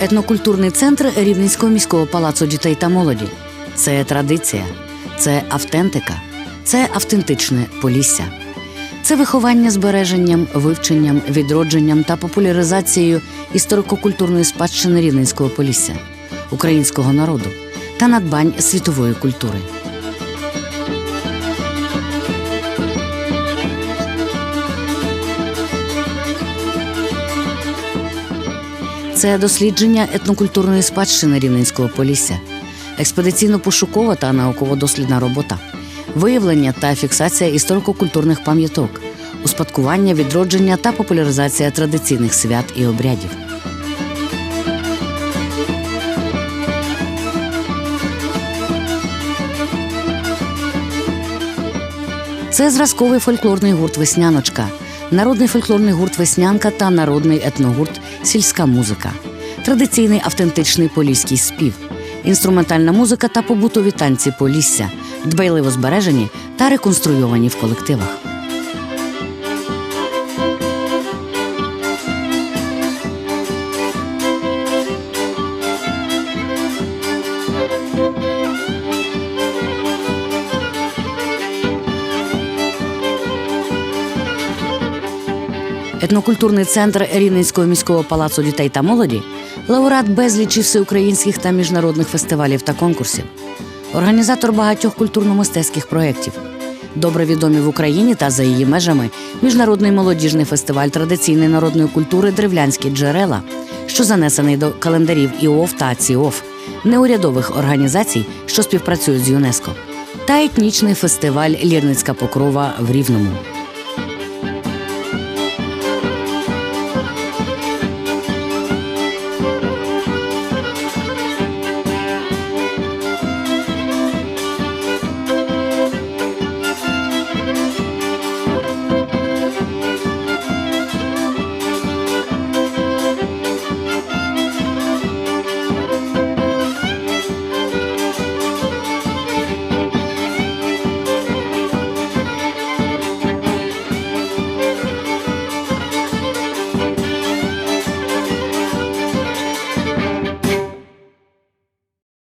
етнокультурний центр Рівненського міського палацу дітей та молоді. Це традиція, це автентика, це автентичне полісся. Це виховання збереженням, вивченням, відродженням та популяризацією історико-культурної спадщини Рівненського полісся, українського народу та надбань світової культури. Це дослідження етнокультурної спадщини Рівненського Полісся, експедиційно-пошукова та науково-дослідна робота, виявлення та фіксація історико-культурних пам'яток, успадкування, відродження та популяризація традиційних свят і обрядів. Це зразковий фольклорний гурт Весняночка, народний фольклорний гурт Веснянка та народний етногурт Сільська музика, традиційний автентичний поліський спів, інструментальна музика та побутові танці Полісся, дбайливо збережені та реконструйовані в колективах. Етнокультурний центр Рівненського міського палацу дітей та молоді, лауреат безлічі всеукраїнських та міжнародних фестивалів та конкурсів, організатор багатьох культурно-мистецьких проєктів, добре відомі в Україні та за її межами міжнародний молодіжний фестиваль традиційної народної культури Древлянські джерела, що занесений до календарів ІОФ та ЦІОФ, неурядових організацій, що співпрацюють з ЮНЕСКО, та етнічний фестиваль Лірницька покрова в Рівному.